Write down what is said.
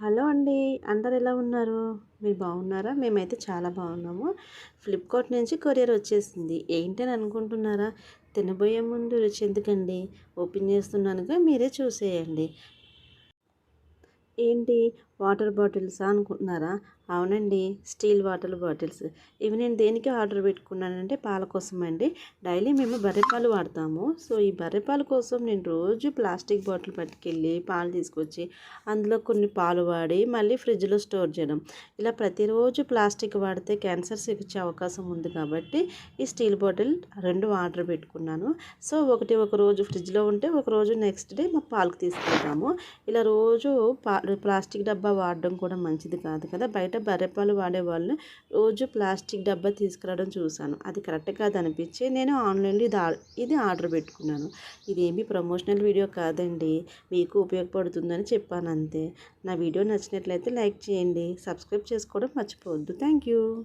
Hello అండి. అందరు ఎలా ఉన్నారు? మీరు బాగున్నారా? మేమైతే చాలా బాగున్నాము. ఫ్లిప్కార్ట్ నుంచి కొరియర్ వచ్చేసింది. ఏంటని అనుకుంటున్నారా? తినబోయే ముందు రుచి ఎందుకండి? ఓపెన్ చేస్తున్నానుగా మీరే చూసేయండి. ఏంటి? వాటర్ బాటిల్సా అనుకుంటున్నారా? అవునండి స్టీల్ వాటర్ బాటిల్స్. ఇవి నేను దేనికి ఆర్డర్ పెట్టుకున్నానంటే పాల కోసం అండి డైలీ మేము బర్రెపాలు వాడతాము. సో ఈ బర్రెపాల కోసం నేను రోజు ప్లాస్టిక్ బాటిల్ పట్టుకెళ్ళి పాలు తీసుకొచ్చి అందులో కొన్ని పాలు వాడి మళ్ళీ ఫ్రిడ్జ్లో స్టోర్ చేయడం. ఇలా ప్రతిరోజు ప్లాస్టిక్ వాడితే క్యాన్సర్స్ వచ్చే అవకాశం ఉంది కాబట్టి ఈ స్టీల్ బాటిల్ రెండు ఆర్డర్ పెట్టుకున్నాను. సో ఒకటి ఒక రోజు ఫ్రిడ్జ్లో ఉంటే ఒక రోజు నెక్స్ట్ డే మా పాలకు తీసుకెళ్తాము. ఇలా రోజు పా ప్లాస్టిక్ డబ్బా వాడడం కూడా మంచిది కాదు కదా. బయట బర్రెపాలు వాడేవాళ్ళు రోజు ప్లాస్టిక్ డబ్బా తీసుకురావడం చూశాను. అది కరెక్ట్ కాదు అనిపించి నేను ఆన్లైన్లో ఇది ఇది ఆర్డర్ పెట్టుకున్నాను. ఇది ప్రమోషనల్ వీడియో కాదండి. మీకు ఉపయోగపడుతుందని చెప్పాను అంతే. నా వీడియో నచ్చినట్లయితే లైక్ చేయండి. సబ్స్క్రైబ్ చేసుకోవడం మర్చిపోవద్దు. Thank you.